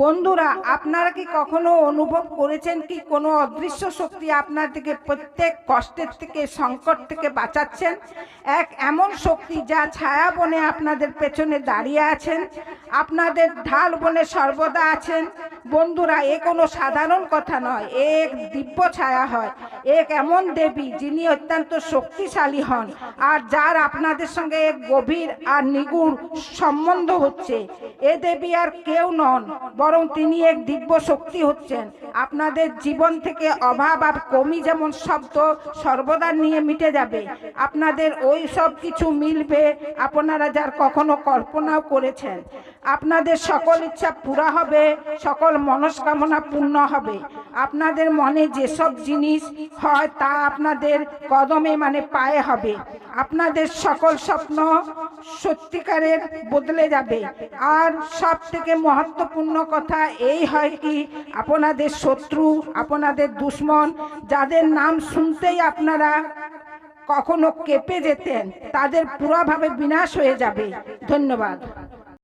বন্ধুরা, আপনারা কি কখনো অনুভব করেছেন কি কোনো অদৃশ্য শক্তি আপনার দিকে প্রত্যেক কষ্টের থেকে, সংকট থেকে বাঁচাচ্ছেন? এক এমন শক্তি যা ছায়া বনে আপনাদের পেছনে দাঁড়িয়ে আছেন, আপনাদের ঢাল বনে সর্বদা আছেন বন্ধুরা, এ কোনো সাধারণ কথা নয়। এ এক দিব্য ছায়া হয়। এক এমন দেবী যিনি অত্যন্ত শক্তিশালী হন আর যার আপনাদের সঙ্গে এক গভীর আর নিগুড় সম্বন্ধ হচ্ছে। এ দেবী আর কেউ নন, বরং তিনি এক দিব্য শক্তি হচ্ছেন। আপনাদের জীবন থেকে অভাব আর কমি যেমন শব্দ, সর্বদা নিয়ে মিটে যাবে। আপনাদের ওই সব কিছু মিলবে আপনারা যার কখনো কল্পনাও করেছেন। আপনাদের সকল ইচ্ছা পুরা হবে সকল মনস্কামনা পূর্ণ হবে। আপনাদের মনে যেসব জিনিস হয় তা আপনাদের কদমে মানে পায়ে হবে। আপনাদের সকল স্বপ্ন সত্যিকারের বদলে যাবে। আর সব থেকে মহত্বপূর্ণ কথা এই হয় কি, আপনাদের শত্রু, আপনাদের দুশ্মন, যাদের নাম শুনতেই আপনারা কখনো কেঁপে যেতেন, তাদের পুরাভাবে বিনাশ হয়ে যাবে। ধন্যবাদ।